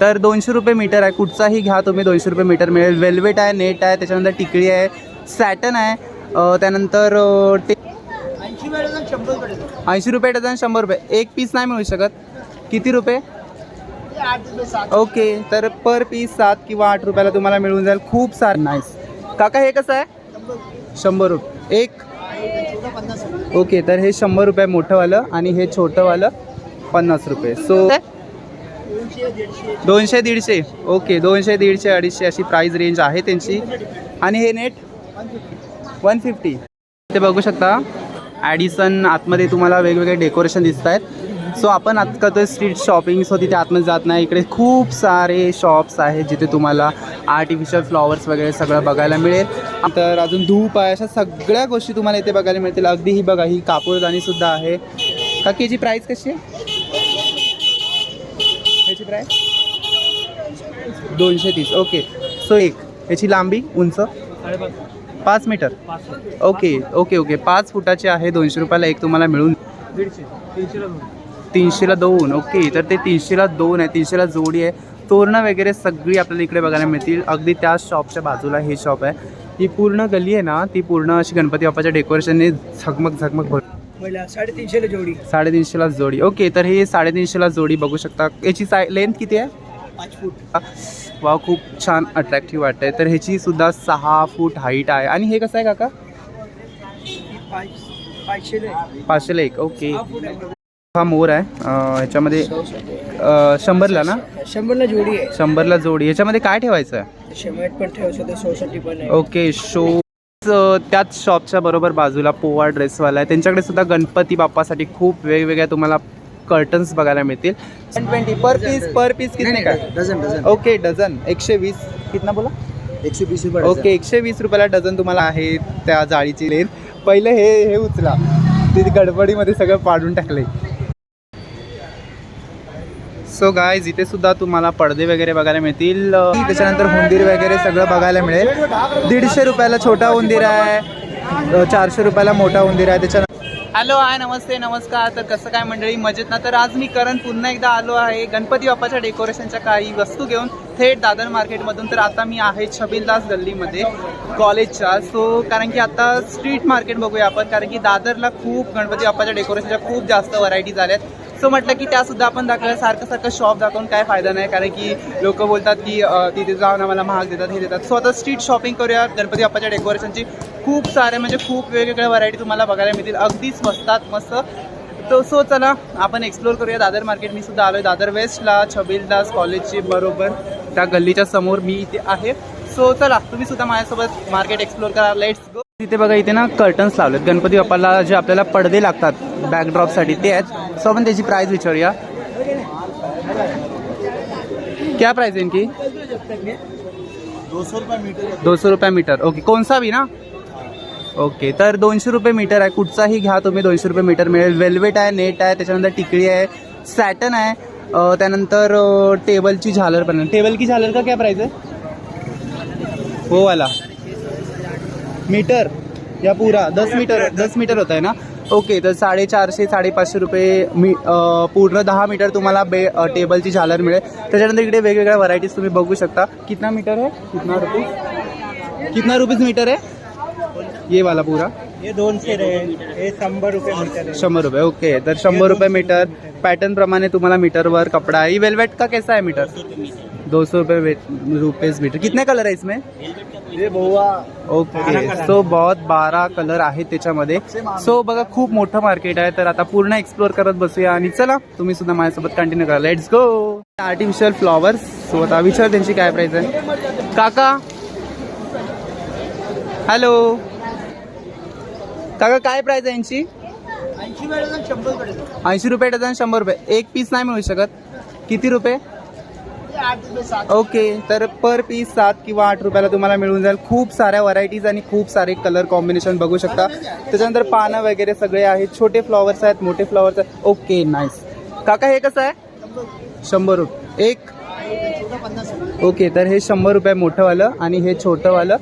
तर दोनशे रुपये मीटर आहे. कुठचाही घ्या तुम्ही दोनशे रुपये मीटर मिळेल. वेल्वेट आहे नेट आहे त्याच्यानंतर टिकळी आहे सॅटन आहे. त्यानंतर ते ऐंशी रुपये डझन शंभर रुपये. एक पीस नाही मिळू शकत. किती रुपये? ओके तर पर पीस सात किंवा आठ रुपयाला तुम्हाला मिळून जाईल. खूप सारं. नाईस काका हे कसं आहे? शंभर रुपये. एक. ओके तर हे शंभर रुपये मोठंवालं आणि हे छोटंवालं पन्नास रुपये. सो दोनशे दीडशे. ओके दोनशे दीडशे अडीचशे अशी प्राईस रेंज आहे त्यांची. आणि हे नेट वन फिफ्टी ते बघू शकता ॲडिसन आतमध्ये तुम्हाला वेगवेगळे डेकोरेशन दिसत आहेत. सो आपण आजकाल तर स्ट्रीट शॉपिंग सो तिथे आतमध्ये जात नाही. इकडे खूप सारे शॉप्स आहेत जिथे तुम्हाला आर्टिफिशियल फ्लॉवर्स वगैरे सगळं बघायला मिळेल. तर अजून धूप आहे अशा सगळ्या गोष्टी तुम्हाला इथे बघायला मिळतील. अगदी ही बघा ही कापूरदानीसुद्धा आहे. का याची प्राईस कशी आहे? याची प्राईस दोनशे तीस. ओके सो एक. याची लांबी उंच? पाच मीटर ओके ओके ओके पाच फुटाचे आहे दोनशे रुपयाला एक तुम्हाला मिळून. तीनशेला दोन. ओके तर ते तीनशेला दोन आहे. तीनशेला जोडी आहे. तोरणं वगैरे सगळी आपल्याला इकडे बघायला मिळतील. अगदी त्याच शॉपच्या बाजूला हे शॉप आहे. ही पूर्ण गली आहे ना ती पूर्ण अशी गणपती बाप्पाच्या डेकोरेशनने झगमग झगमग भर साडेतीनशेला जोडी. साडेतीनशेला जोडी. ओके तर हे साडेतीनशेला जोडी बघू शकता. याची साय लेंथ किती आहे? पाच फूट. वा खूप छान अट्रॅक्टिव्ह वाटतंय. तर ह्याची सुद्धा सहा फूट हाईट आहे. आणि हे कसं आहे काका? पाच पाचशेला एक. ओके. हा मोर आहे. ह्याच्यामध्ये शंभरला ना? शंभरला जोडी आहे. शंभरला जोडी. ह्याच्यामध्ये काय ठेवायचं आहे? ओके शो त्याच शॉपच्या बरोबर बाजूला पोवा ड्रेसवाला आहे. त्यांच्याकडे सुद्धा गणपती बाप्पासाठी खूप वेगवेगळ्या तुम्हाला कर्टन्स बघायला मिळतील. One twenty per piece per piece कितने काय डझन डझन ओके डझन एकशे वीस कितना बोला? एकशे वीस रुपये ओके एकशे वीस रुपयाला डझन तुम्हाला आहे त्या जाळीची लेन पहिले हे हे उचला. ते गडबडीमध्ये सगळं पाडून टाकले सो गायज इथे सुद्धा तुम्हाला पडदे वगैरे बघायला मिळतील. त्याच्यानंतर उंदीर वगैरे सगळं बघायला मिळेल. दीडशे रुपयाला छोटा उंदीर आहे. चारशे रुपयाला मोठा उंदीर आहे. त्याच्या हॅलो हाय नमस्ते नमस्कार. तर कसं काय मंडळी? मजेत ना? तर आज मी करण पुन्हा एकदा आलो आहे. गणपती बाप्पाच्या डेकोरेशनच्या काही वस्तू घेऊन थेट दादर मार्केटमधून तर आता मी आहे छबिलदास गल्लीमध्ये कॉलेजच्या सो कारण की आता स्ट्रीट मार्केट बघूया आपण. कारण की दादरला खूप गणपती बाप्पाच्या डेकोरेशनच्या खूप जास्त व्हरायटीज आल्यात. असं म्हटलं की त्यासुद्धा आपण दाखवल्या सारखं सारखं शॉप दाखवून काय फायदा नाही कारण की लोक बोलतात की तिथे जाऊन आम्हाला महाग देतात हे देतात. सो आता स्ट्रीट शॉपिंग करूया गणपती बाप्पाच्या डेकोरेशनची खूप सारे म्हणजे खूप वेगवेगळ्या व्हरायटी तुम्हाला बघायला मिळतील. अगदी स्वस्तात मस्त. तो सो चला आपण एक्सप्लोर करूया दादर मार्केट मी सुद्धा आहे दादर वेस्टला छबिलदास कॉलेजची बरोबर. त्या गल्लीच्या समोर मी इथे आहे. सो चला तुम्ही सुद्धा माझ्यासोबत मार्केट एक्सप्लोर करा. लेट्स गो तिथे बघा इथे ना कर्टन्स लावलेत. गणपती बाप्पाला जे आपल्याला पडदे लागतात बॅकड्रॉपसाठी ते आहेत. सो आपण त्याची प्राईस विचारूया. क्या प्राइस है इनकी? दो सौ रुपये मीटर. दो रुपये मीटर ओके कोणसा बी ना? ओके तर दोनशे रुपये मीटर आहे. कुठचाही घ्या तुम्ही दोनशे रुपये मीटर मिळेल. वेल्वेट आहे नेट आहे त्याच्यानंतर टिकळी आहे सॅटन आहे. त्यानंतर टेबलची झालर पण टेबल की झालर का क्या प्राइस आहे? हो वाला. मीटर? या पूरा दस मीटर दस मीटर होता है ना? ओके तर साडेचारशे साडेपाचशे रुपये मी पूर्ण दहा मीटर तुम्हाला बे टेबलची झालर मिळेल. त्याच्यानंतर इकडे वेगवेगळ्या व्हरायटीज तुम्ही बघू शकता. कितना मीटर है कितना रुपीज? कितना रुपीज मीटर है ये वाला पूरा. हे दोनशे हे शंभर रुपये मीटर आहे. शंभर रुपये ओके. तर शंभर रुपये मीटर. पॅटर्न प्रमाणे तुम्हाला मीटरवर कपड़ा है ये वेलवेट का कैसा है मीटर? दो सौ रुपये रुपीज मीटर. कितने कलर है इसमें? ओके. सो बहुत बारा कलर आहेत त्याच्यामध्ये. सो बघा खूप मोठं मार्केट आहे. तर आता पूर्ण एक्सप्लोर करत बसूया. आणि चला तुम्ही सुद्धा माझ्यासोबत कंटिन्यू करा. Let's go artificial flowers so आता विचार त्यांची काय प्राइस आहे. काका? हॅलो काका काय प्राइस आहे यांची? ऐंशी रुपये डझन शंभर रुपये. एक पीस नाही मिळू शकत. किती रुपये? ओके तर पर पीस सात किंवा आठ रुपयाला तुम्हाला मिळून जाईल. खूप साऱ्या व्हरायटीज आणि खूप सारे कलर कॉम्बिनेशन बघू शकता. त्याच्यानंतर पानं वगैरे सगळे आहेत. छोटे फ्लॉवर्स आहेत मोठे फ्लॉवर्स आहेत. ओके नाईस काका हे कसं आहे? शंभर रुपये एक. ओके तर हे शंभर रुपये मोठंवालं आणि हे छोटंवालं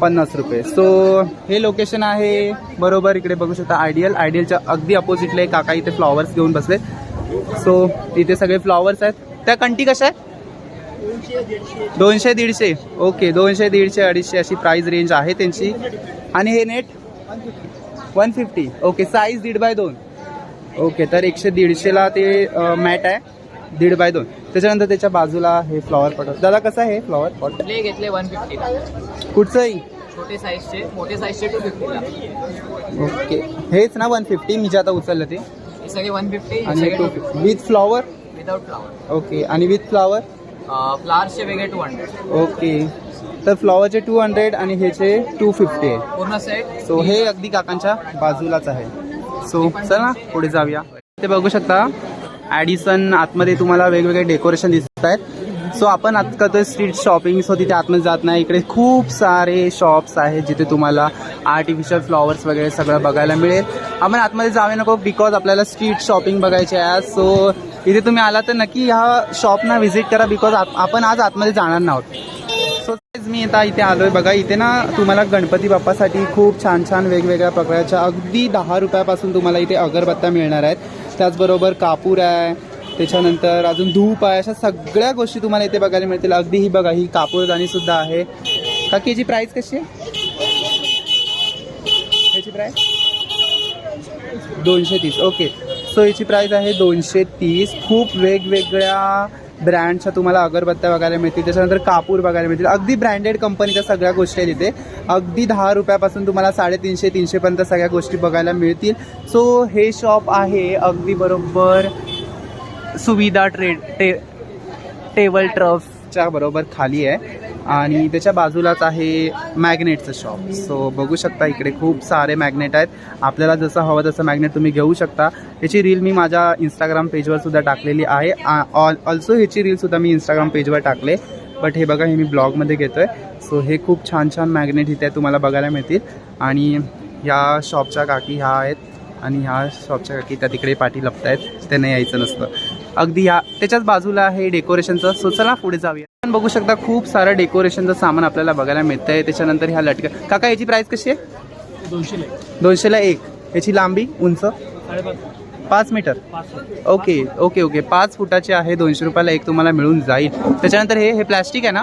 पन्नास रुपये. सो हे लोकेशन आहे. बरोबर इकडे बघू शकता. आयडियल आयडियलच्या अगदी अपोजिटला एक काका इथे फ्लॉवर्स घेऊन बसले. सो इथे सगळे फ्लॉवर्स आहेत. त्या कंटी कशा आहेत? दोनशे दीडशे. ओके दोनशे दीडशे अडीचशे अशी प्राईस रेंज आहे त्यांची. आणि हे net one fifty okay size दीड बाय दोन. ओके तर एकशे दीडशेला ते मॅट आहे. दीड बाय दोन. त्याच्यानंतर त्याच्या बाजूला हे फ्लॉवर पॉट दादा कसं आहे हे फ्लॉवर पॉट घेतले वन फिफ्टीला कुठचंही छोटे साईजचे मोठे साईजचे टू फिफ्टीला ओके. हेच ना वन फिफ्टी मी जे आता उचललं ते. सगळे वन फिफ्टी आणि two with flower without flower okay आणि विथ फ्लॉवर फ्लावर्सचे वेगळे टू हंड्रेड ओके. तर फ्लॉवरचे टू हंड्रेड आणि ह्याचे टू फिफ्टी आहे. पूर्ण सेट सो हे अगदी काकांच्या बाजूलाच आहे. सो चला पुढे जाऊया. ते बघू शकता ॲडिसन आतमध्ये तुम्हाला वेगवेगळे डेकोरेशन दिसत आहेत. सो आपण आज करतोय स्ट्रीट शॉपिंग सो तिथे आतमध्ये जात नाही. इकडे खूप सारे शॉप्स आहेत जिथे तुम्हाला आर्टिफिशियल फ्लॉवर्स वगैरे सगळं बघायला मिळेल. आपण आतमध्ये जावे नको बिकॉज आपल्याला स्ट्रीट शॉपिंग बघायची आहे. सो इथे तुम्ही आला तर नक्की ह्या शॉपना व्हिजिट करा बिकॉज आपण आज आतमध्ये जाणार नाहोत. सो guys, मी आता इथे आलोय. बघा इथे ना तुम्हाला गणपती बाप्पासाठी खूप छान छान वेगवेगळ्या प्रकारच्या अगदी दहा रुपयापासून तुम्हाला इथे अगरबत्त्या मिळणार आहेत. त्याचबरोबर कापूर आहे. त्याच्यानंतर अजून धूप आहे. अशा सगळ्या गोष्टी तुम्हाला इथे बघायला मिळतील. अगदी ही बघा ही कापूरदानी सुद्धा आहे. काकी याची प्राईस कशी आहे? याची प्राईस दोनशे तीस. ओके सो याची प्राईस आहे दोनशे तीस. खूप वेगवेगळ्या ब्रँडच्या तुम्हाला अगरबत्त्या बघायला मिळतील. त्याच्यानंतर कापूर बघायला मिळतील. अगदी ब्रँडेड कंपनीच्या सगळ्या गोष्टी आहेत इथे. अगदी दहा रुपयापासून तुम्हाला साडेतीनशे तीनशेपर्यंत सगळ्या गोष्टी बघायला मिळतील. सो हे शॉप आहे अगदी बरोबर सुविधा ट्रे टे टेबल ट्रफच्या बरोबर खाली आहे. आणि त्याच्या बाजूलाच आहे मॅग्नेटचं शॉप सो बघू शकता इकडे खूप सारे मॅग्नेट आहेत. आपल्याला जसं हवं तसं मॅग्नेट तुम्ही घेऊ शकता. याची रील मी माझ्या इंस्टाग्राम पेजवर सुद्धा टाकलेली आहे. ऑल्सो ह्याची रीलसुद्धा मी इंस्टाग्राम पेजवर टाकले. बट हे बघा हे मी ब्लॉगमध्ये घेतो आहे सो हे खूप छान छान मॅग्नेट इथे तुम्हाला बघायला मिळतील. आणि ह्या शॉपच्या काकी ह्या आहेत. आणि ह्या शॉपच्या काकी त्या तिकडे पाठी लपत आहेत त्यांना यायचं नसतं. अगदी ह्या त्याच्याच बाजूला आहे डेकोरेशनचं सो चला पुढे जाऊया. बघू शकता खूप सारं डेकोरेशनचं सामान आपल्याला बघायला मिळतं आहे त्याच्यानंतर ह्या लटक्या काका याची प्राईस कशी आहे? दोनशे दोनशेला एक. याची लांबी उंच? पाच मीटर? Okay okay okay. पाच फुटाची आहे दोनशे रुपयाला एक तुम्हाला मिळून जाईल. त्याच्यानंतर हे हे प्लॅस्टिक आहे ना?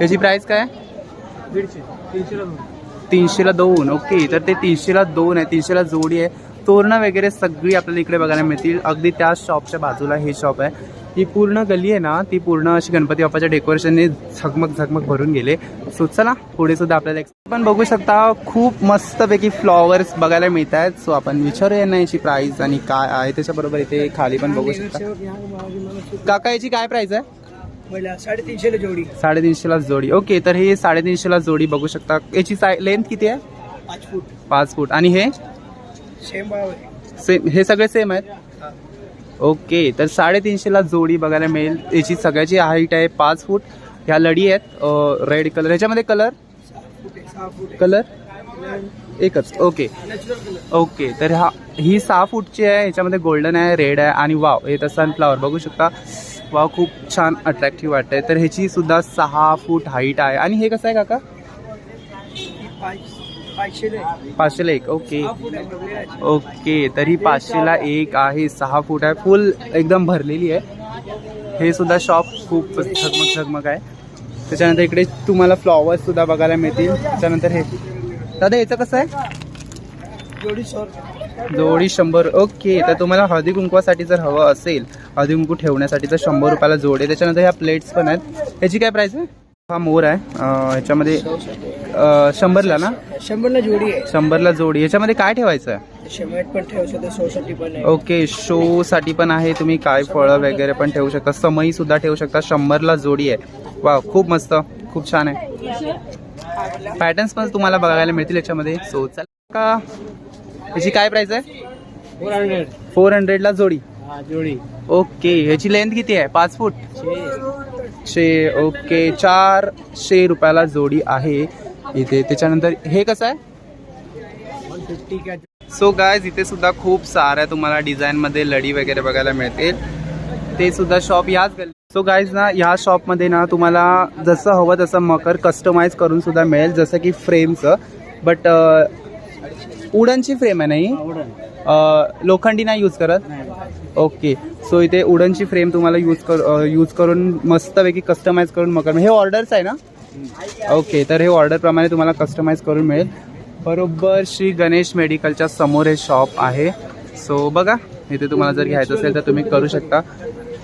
याची प्राईस काय? तीनशेला दोन. ओके तर ते तीनशेला दोन आहे तीनशेला जोडी आहे. तोरणं वगैरे सगळी आपल्याला इकडे बघायला मिळतील. अगदी त्या शॉपच्या बाजूला हे शॉप आहे. ही पूर्ण गली आहे ना ती पूर्ण अशी गणपती बाप्पाच्या डेकोरेशनने झगमग झगमग भरून गेले. सो चला पुढे सुद्धा आपल्याला आपण बघू शकता खूप मस्तपैकी फ्लॉवर्स बघायला मिळत आहेत सो आपण विचारूया यांना याची प्राईस आणि काय आहे. त्याच्याबरोबर इथे खाली पण बघू शकता. काका याची काय प्राईस आहे? साडेतीनशेला जोडी. साडेतीनशेला जोडी. ओके तर हे साडेतीनशेला जोडी बघू शकता. याची लेंथ किती आहे? पाच फूट. पाच फूट. आणि हे? सेम हे सगळे सेम आहेत? ओके तर साडेतीनशेला जोडी बघायला मिळेल. याची सगळ्याची हाईट आहे पाच फूट. ह्या लढी आहेत रेड कलर ह्याच्यामध्ये कलर सहा कलर एकच. ओके. ओके तर हा ही सहा फूटची आहे ह्याच्यामध्ये गोल्डन आहे रेड आहे आणि वाव हे तर सनफ्लावर बघू शकता. वाव खूप छान अट्रॅक्टिव्ह वाटतंय. तर ह्याची सुद्धा सहा फूट हाईट आहे. आणि हे कसं आहे काका? पाचशेला एक. ओके. ओके तरी पाचशेला एक आहे सहा फूट आहे. फुल एकदम भरलेली आहे. हे सुद्धा शॉप खूप झगमग झगमग आहे. त्याच्यानंतर इकडे तुम्हाला फ्लॉवर्स सुद्धा बघायला मिळतील. त्याच्यानंतर हे. दादा याचं कसं आहे? जोडी शंभर ओके. तर तुम्हाला हळदी कुंकवासाठी जर हवं असेल हळदी कुंकू ठेवण्यासाठी तर शंभर रुपयाला जोड आहे. त्याच्यानंतर ह्या प्लेट्स पण आहेत. याची काय प्राईस आहे? हा मोर आहे. ह्याच्यामध्ये शंभरला ना? शंभरला जोडी आहे. शंभरला जोडी. ह्याच्यामध्ये काय ठेवायचं आहे? शेमेट पण ठेवू शकतो सोसाठी पण ओके शो साठी पण आहे. तुम्ही काय फळं वगैरे पण ठेवू शकता. समई सुद्धा ठेवू शकता. शंभरला जोडी आहे. वा खूप मस्त. खूप छान आहे. पॅटर्न्स पण तुम्हाला बघायला मिळतील याच्यामध्ये सो चला का? याची काय प्राइस आहे? फोर हंड्रेड फोर हंड्रेडला जोडी. हा जोडी. ओके ह्याची लेंथ किती आहे? पाच फूट? शे ओके चारशे रुपयाला जोडी आहे इथे. त्याच्यानंतर हे कसं आहे? सो गायज इथे सुद्धा खूप साऱ्या तुम्हाला डिझाईनमध्ये लढी वगैरे बघायला मिळतील. ते सुद्धा शॉप याच गल्ली सो गायज ना ह्या शॉपमध्ये ना तुम्हाला जसं हवं तसं मकर कस्टमाइज करून सुद्धा मिळेल जसं की फ्रेमचं बट उडनची फ्रेम आहे नाही लोखंडी नाही यूज करत? ओके. सो इथे उडनची फ्रेम तुम्हाला यूज कर यूज करून मस्तपैकी कस्टमाइज करून मग हे ऑर्डर्स आहे ना? ओके तर हे ऑर्डरप्रमाणे तुम्हाला कस्टमाइज करून मिळेल. बरोबर श्री गणेश मेडिकलच्या समोर हे शॉप आहे. सो बघा इथे तुम्हाला जर घ्यायचं असेल तर तुम्ही करू शकता.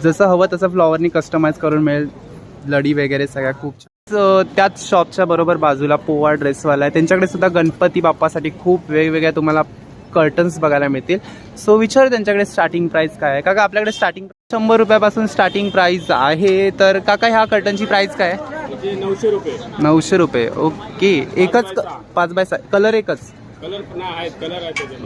जसं हवं तसं फ्लॉवरनी कस्टमाइज करून मिळेल. लडी वगैरे सगळ्या खूप त्याच शॉपच्या बरोबर बाजूला पोवा ड्रेसवाला आहे. त्यांच्याकडे सुद्धा गणपती बाप्पासाठी खूप वेगवेगळ्या तुम्हाला कर्टन्स बघायला मिळतील. सो विचार त्यांच्याकडे स्टार्टिंग प्राइस काय आहे. काका आपल्याकडे स्टार्टिंग शंभर रुपयापासून स्टार्टिंग प्राइस आहे तर काका ह्या कर्टनची प्राइस काय आहे? नऊशे रुपये. नऊशे रुपये. ओके एकच पाच बाय सहा. कलर एकच?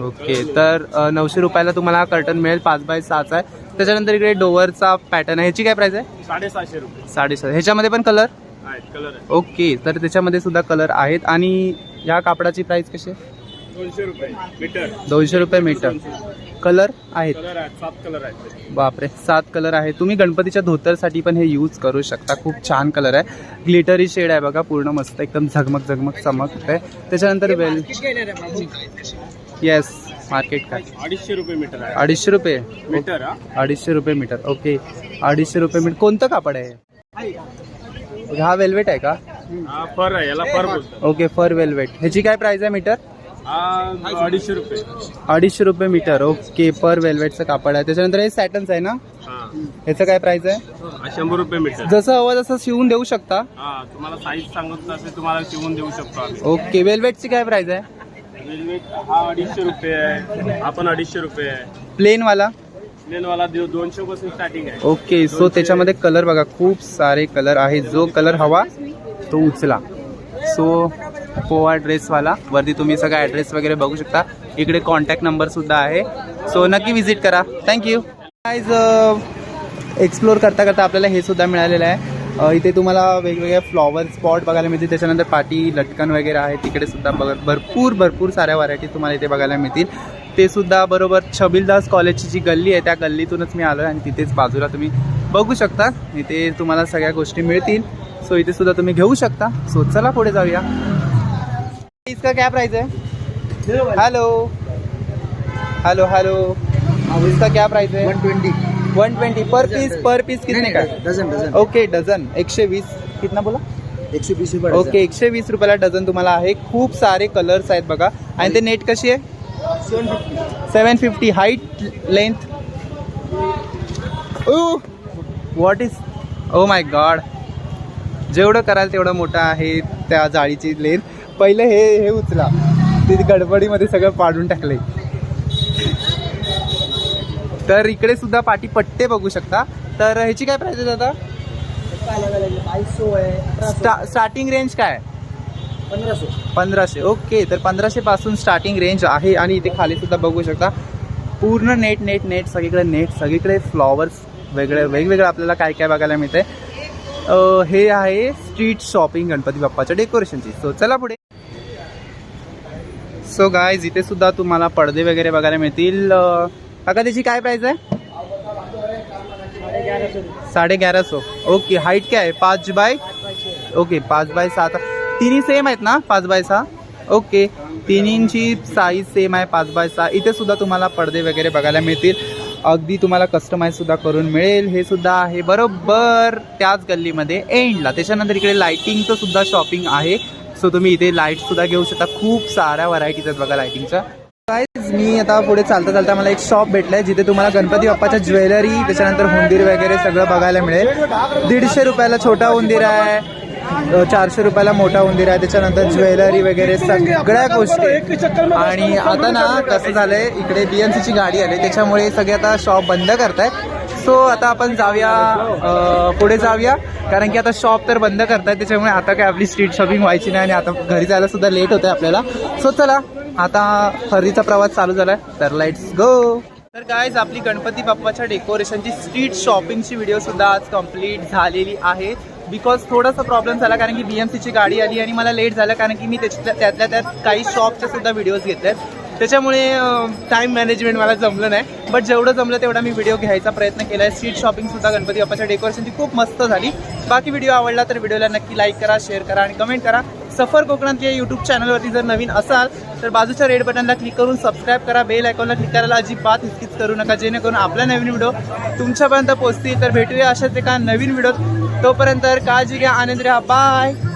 ओके तर नऊशे रुपयाला तुम्हाला हा कर्टन मिळेल. पाच बाय सहाचा आहे. त्याच्यानंतर इकडे डोअरचा पॅटर्न आहे. ह्याची काय प्राइस आहे? साडेसहाशे रुपये. साडेसात ह्याच्यामध्ये पण कलर कलर ओके तर त्याच्यामध्ये सुद्धा कलर आहेत. आणि ह्या कापडाची प्राइस कशी आहे? दोनशे रुपये मीटर. दोनशे रुपये मीटर. कलर आहेत? कलर आहेत सात कलर आहेत बापरे सात कलर आहे तुम्ही गणपतीच्या धोतरसाठी पण हे यूज करू शकता. खूप छान कलर आहे. ग्लिटरी शेड आहे बघा पूर्ण मस्त एकदम झगमग झगमग चमक आहे. त्याच्यानंतर वेल येस मार्केट काय? अडीचशे रुपये मीटर आहे. अडीचशे रुपये? मीटर हा. अडीचशे रुपये मीटर. ओके. अडीचशे रुपये मीटर. कोणतं कापड आहे? हा वेल्वेट आहे का? हा फर आहे याला फर ओके फर वेल्वेट ह्याची काय प्राइस आहे मीटर? हा अडीचशे रुपये. अडीचशे रुपये मीटर. ओके पर वेल्वेटचं कापड आहे. त्याच्यानंतर हे सॅटन्स आहे ना? हा. ह्याचं काय प्राइस आहे? शंभर रुपये मीटर. जसं हवं तसं शिवून देऊ शकता. हा तुम्हाला साईज सांगत असेल तुम्हाला शिवून देऊ शकतो आम्ही. ओके वेल्वेटची काय प्राइस आहे? वेलवेट हा अडीचशे रुपये आहे. हा पण अडीचशे रुपये आहे. प्लेनवाला प्लेनवाला दो- दोनशे पासून स्टार्टिंग आहे. ओके सो त्याच्यामध्ये कलर बघा खूप सारे कलर आहे. जो कलर हवा तो उचला. सो पोवा ड्रेसवाला. वरती तुम्ही सगळा ॲड्रेस वगैरे बघू शकता. इकडे कॉन्टॅक्ट नंबरसुद्धा आहे. सो नक्की विजिट करा. थँक्यू आयज एक्सप्लोर करता करता आपल्याला हे सुद्धा मिळालेलं आहे. इथे तुम्हाला वेगवेगळे फ्लॉवर स्पॉट बघायला मिळतील. त्याच्यानंतर पाटी लटकन वगैरे आहे. तिकडे सुद्धा बघ भरपूर भरपूर साऱ्या व्हरायटी तुम्हाला इथे बघायला मिळतील. ते सुद्धा बरोबर छबिलदास कॉलेजची जी गल्ली आहे त्या गल्लीतूनच मी आलो आहे आणि तिथेच बाजूला तुम्ही बघू शकता. इथे तुम्हाला सगळ्या गोष्टी मिळतील. सो इथे सुद्धा तुम्ही घेऊ शकता. सो चला पुढे जाऊया. इसका क्या प्राइस है हेलो हेलो हेलो इसका क्या प्राइस है one twenty one twenty per piece per piece कितने का? डझन डझन ओके डझन एकशे वीस. कितना बोला? एकशे वीस ओके एकशे वीस रुपयाला डझन तुम्हाला आहे. खूप सारे कलर्स आहेत बघा. आणि ते नेट कशी आहे? Seven fifty height length what is oh my God जेवढं कराल तेवढं मोठं आहे त्या जाळीची लेंथ पहिलं हे हे उचला. ते गडबडीमध्ये सगळं पाडून टाकले तर इकडे सुद्धा पाठी पट्टे बघू शकता. तर ह्याची काय प्राइस आहे दादा? स्टा स्टार्टिंग रेंज काय? आहे? पंधराशे. पंधराशे ओके तर पंधराशे पासून स्टार्टिंग रेंज आहे आणि इथे खाली सुद्धा बघू शकता. पूर्ण नेट नेट नेट सगळीकडे नेट सगळीकडे फ्लॉवर्स वेगळे वेगवेगळं आपल्याला काय काय बघायला मिळतंय. हे आहे स्ट्रीट शॉपिंग गणपती बाप्पाच्या डेकोरेशनची सो चला पुढे. सो गायज इथे सुद्धा तुम्हाला पडदे वगैरे बघायला मिळतील. काका त्याची काय प्राइस आहे? साडे ग्यारा सो ओके हाईट काय आहे? पाच बाय ओके पाच बाय सात तिन्ही सेम आहेत ना? पाच बाय सहा? ओके तिन्हींची साईज सेम आहे पाच बाय सहा. इथे सुद्धा तुम्हाला पडदे वगैरे बघायला मिळतील. अगदी तुम्हाला कस्टमाइज सुद्धा करून मिळेल. हे सुद्धा आहे बरोबर त्याच गल्लीमध्ये. एंडला त्याच्यानंतर इकडे लाइटिंगचं सुद्धा शॉपिंग आहे. सो तुम्ही इथे लाइट सुद्धा घेऊ शकता. खूप साऱ्या व्हरायटीज आहेत बघा लाइटिंगच्या Guys, मी आता पुढे चालता चालता मला एक शॉप भेटलंय जिथे तुम्हाला गणपती बाप्पाच्या ज्वेलरी त्याच्यानंतर हुंदीर वगैरे सगळं बघायला मिळेल. दीडशे रुपयाला छोटा उंदीर आहे चारशे रुपयाला मोठा उंदीर आहे त्याच्यानंतर ज्वेलरी वगैरे सगळ्या गोष्टी आणि आता ना कसं झालंय इकडे बीएमसीची गाडी आली त्याच्यामुळे सगळे आता शॉप बंद करतायत. सो आता आपण जाऊया पुढे जाऊया. कारण की आता शॉप तर बंद करतायत त्याच्यामुळे आता काय आपली स्ट्रीट शॉपिंग व्हायची नाही आणि आता घरी जायला सुद्धा लेट होतंय आपल्याला. सो चला आता खरेदीचा प्रवास चालू झालाय तर लाईट्स गो तर गायज आपली गणपती बाप्पाच्या डेकोरेशनची स्ट्रीट शॉपिंगची व्हिडिओ सुद्धा आज कंप्लीट झालेली आहे. बिकॉज थोडासा प्रॉब्लेम झाला कारण की बीएमसीची गाडी आली आणि मला लेट झालं कारण की मी त्याच्या त्यातल्या त्यात काही शॉपचे सुद्धा व्हिडिओज घेतले त्याच्यामुळे टाईम मॅनेजमेंट मला जमलं नाही. बट जेवढं जमलं तेवढा मी व्हिडिओ घ्यायचा प्रयत्न केला आहे स्ट्रीट शॉपिंगसुद्धा गणपती बाप्पाच्या डेकोरेशनची खूप मस्त झाली. बाकी व्हिडिओ आवडला तर व्हिडिओला नक्की लाईक करा शेअर करा आणि कमेंट करा. सफर कोकणात या यूट्यूब चॅनलवरती जर नवीन असाल तर बाजूच्या रेड बटनला क्लिक करून सबस्क्राईब करा. बेल आयकॉनला क्लिक करायला अजिबात हिचकिच करू नका. जेणेकरून आपला नवीन व्हिडिओ तुमच्यापर्यंत पोहोचतील. तर भेटूया अशाच एका नवीन व्हिडिओ तोपर्यंत काळजी घ्या आनंद राहा बाय